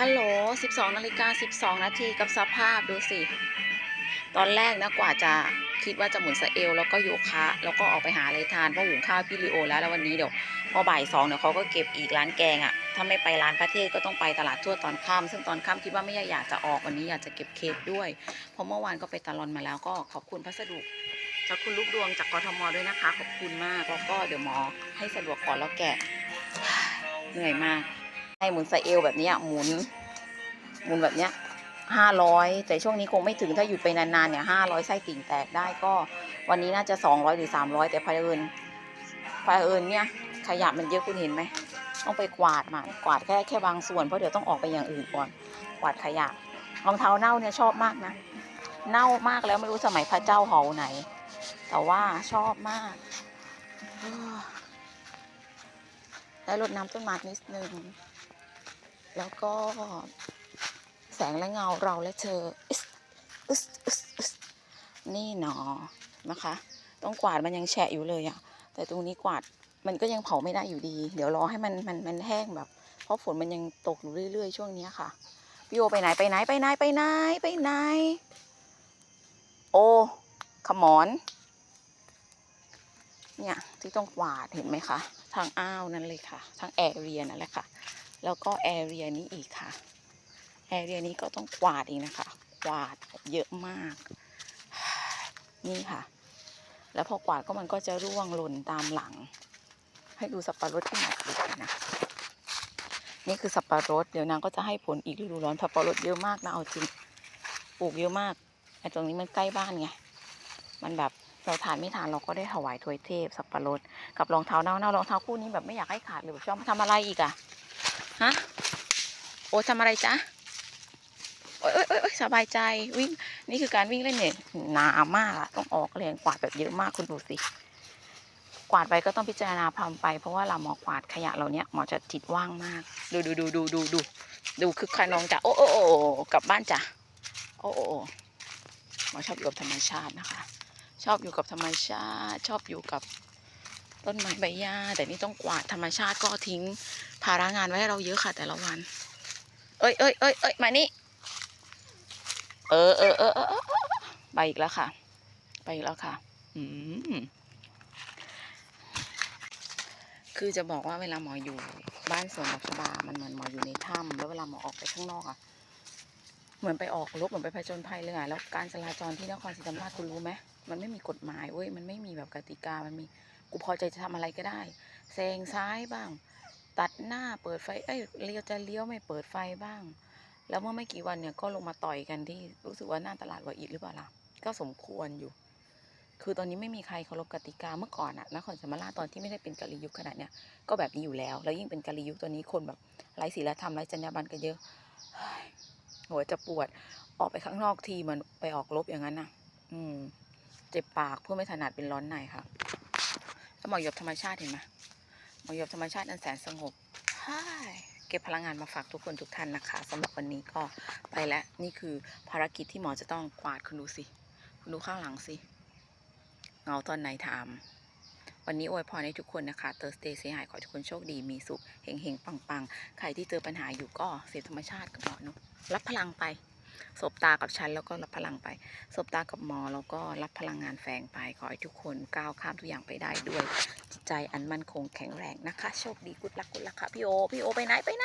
ฮัลโหล 12นาฬิกา12 นาทีกับสภาพดูสิ ตอนแรกนะกว่าจะคิดว่าจะหมุนสเอลแล้วก็โยคะแล้วก็ออกไปหาอะไรทานเพราะหุงข้าวพี่ลิโอแล้วแล้ววันนี้เดี๋ยวพอบ่ายสองเดี๋ยวเขาก็เก็บอีกร้านแกงอะ่ะถ้าไม่ไปร้านประเทศก็ต้องไปตลาดทั่วตอนค่ำซึ่งตอนค่ำคิดว่าไม่อยากจะออกวันนี้อยากจะเก็บเคสด้วย เพราะเมื่อวานก็ไปตลอนมาแล้วก็ขอบคุณพัสดุจากคุณลูกดวงจากกทมด้วยนะคะ ขอบคุณมากแล้วก็เดี๋ยวหมอให้สะดวกก่อนแล้วแกะเหนื่อยมาก ให้หมุนใสะเอลแบบนี้หมุน หมุนแบบเนี้ยห้าร้อยแต่ช่วงนี้คงไม่ถึงถ้าหยุดไปนานๆเนี่ยห้าร้อยไส้ติ่งแตกได้ก็ วันนี้น่าจะสองร้อยหรือสามร้อยแต่พายเอิญพายเอิญเนี่ยขยะมันเยอะคุณเห็นไหมต้องไปกวาดมากวาดแค่แค่บางส่วนเพราะเดี๋ยวต้องออกไปอย่างอื่นก่อนกวาดขยะรองเท้าเน่าเนี่ยชอบมากนะ เน่ามากแล้วไม่รู้สมัยพระเจ้าเหาไหน แต่ว่าชอบมากเออแล้รดน้ำต้นไม้นิดนึง แล้วก็แสงและเงาเราและเธอนี่หนอนะคะ ต้องกวาดมันยังแฉะอยู่เลยอะ่ะแต่ตรงนี้กวาดมันก็ยังเผาไม่ได้อยู่ดี เดี๋ยวรอให้มันมันมันแห้งแบบ เพราะฝนมันยังตกอยู่เรื่อยๆ ช่วงนี้ค่ะ พี่โอไปไหนไปไหนไปไหนไปไหนไปไหน โอ้ขมอน เนี่ยที่ต้องกวาดเห็นไหมคะ ทางอ้าวนั่นเลยค่ะ ทางแอเรียนั่นแหละค่ะ แล้วก็แอเรียนี้อีกค่ะ แอเรียนี้ก็ต้องกวาดอีกนะคะ กวาดเยอะมาก นี่ค่ะ แล้วพอกวาดก็มันก็จะร่วงหล่นตามหลัง ให้ดูสับปะรดที่หนักดูนะนี่คือสับปะรด เดี๋ยวนางก็จะให้ผลอีกฤดูร้อนสับปะรดเยอะมากนะเอาจริงปลูกเยอะมากไอ้ตรงนี้มันใกล้บ้านไงมันแบบเราทานไม่ทานเราก็ได้ถวายถวยเทพสับปะรดกับรองเท้าเน่าๆรองเท้าคู่นี้แบบไม่อยากให้ขาดเลยแบบชอบทำอะไรอีกอะ ฮะ โอ้ทำอะไรจ๊ะ โอ้ยโอ้ยโอ้ยสบายใจวิ่ง นี่คือการวิ่งเล่นเนี่ยหนามากอะต้องออกแรงกวาดแบบเยอะมากคุณดูสิ กวาดไปก็ต้องพิจารณาพามไป เพราะว่าเราหมอกวาดขยะเราเนี้ยหมอจะจิตว่างมาก ดูดูดูดูดูดูดูคือใครน้องจ้ะโอ้โอ้โอ้โอ้กลับบ้านจ้ะโอ้โอ้โอ้หมอชอบอยู่กับธรรมชาตินะคะ ชอบอยู่กับธรรมชาติ ชอบอยู่กับ ต้นไม้ใบหญ้าแต่นี่ต้องกวาดธรรมชาติก็ทิ้งภาระงานไว้ให้เราเยอะค่ะ แต่ละวัน เอ้ยเอ้ยเอ้ยเอ้ยมานี่เออเออเออเออเออเออไปอีกแล้วค่ะ ไปอีกแล้วค่ะ อืมคือจะบอกว่าเวลาหมออยู่บ้านสวนดอกชบา มันเหมือนหมออยู่ในถ้ำแล้วเวลาหมอออกไปข้างนอกอะเหมือนไปออกรบเหมือนไปผจญภัยเลยอะแล้วการจราจรที่นครศรีธรรมราชคุณรู้ไหมมันไม่มีกฎหมายเว้ยมันไม่มีแบบกติกามันมี กูพอใจจะทำอะไรก็ได้แซงซ้ายบ้าง ตัดหน้าเปิดไฟเอ้ยเลี้ยวจะเลี้ยวไม่เปิดไฟบ้าง แล้วเมื่อไม่กี่วันเนี่ยก็ลงมาต่อยกันที่รู้สึกว่าหน้าตลาดวาอิดหรือเปล่าล่ะก็สมควรอยู่ คือตอนนี้ไม่มีใครเคารพกติกาเมื่อก่อนอะนครศรีธรรมราชตอนที่ไม่ได้เป็นกาลียุคขนาดเนี้ยก็แบบนี้อยู่แล้ว แล้วยิ่งเป็นกาลียุคตัวนี้คนแบบไร้ศีลธรรมไร้จรรยาบรรณกันเยอะหัวจะปวดออกไปข้างนอกทีมันไปออกรบอย่างนั้นน่ะ อืม เจ็บปากเพื่อไม่ถนัดเป็นร้อนในค่ะ หมอกหยบธรรมชาติเห็นไหมหมอกหยบธรรมชาติอันแสนสงบเฮ้ยเก็บพลังงานมาฝากทุกคนทุกท่านนะคะสำหรับวันนี้ก็ไปแล้วนี่คือภารกิจที่หมอจะต้องกวาดคุณดูสิ คุณดูข้างหลังสิ เงาตอนไหนถาม วันนี้อวยพรให้ทุกคนนะคะเตอร์สเตย์เสียหายขอให้ทุกคนโชคดีมีสุขเฮงเฮงปังปังๆ ใครที่เจอปัญหาอยู่ก็เสียธรรมชาติกับหมอเนอะรับพลังไป สบตากับฉันแล้วก็รับพลังไป สบตากับหมอแล้วก็รับพลังงานแฝงไป ขอให้ทุกคนก้าวข้ามทุกอย่างไปได้ด้วย ใจอันมั่นคงแข็งแรงนะคะ โชคดีกุดลักกุดลักค่ะพี่โอ พี่โอไปไหนไปไหน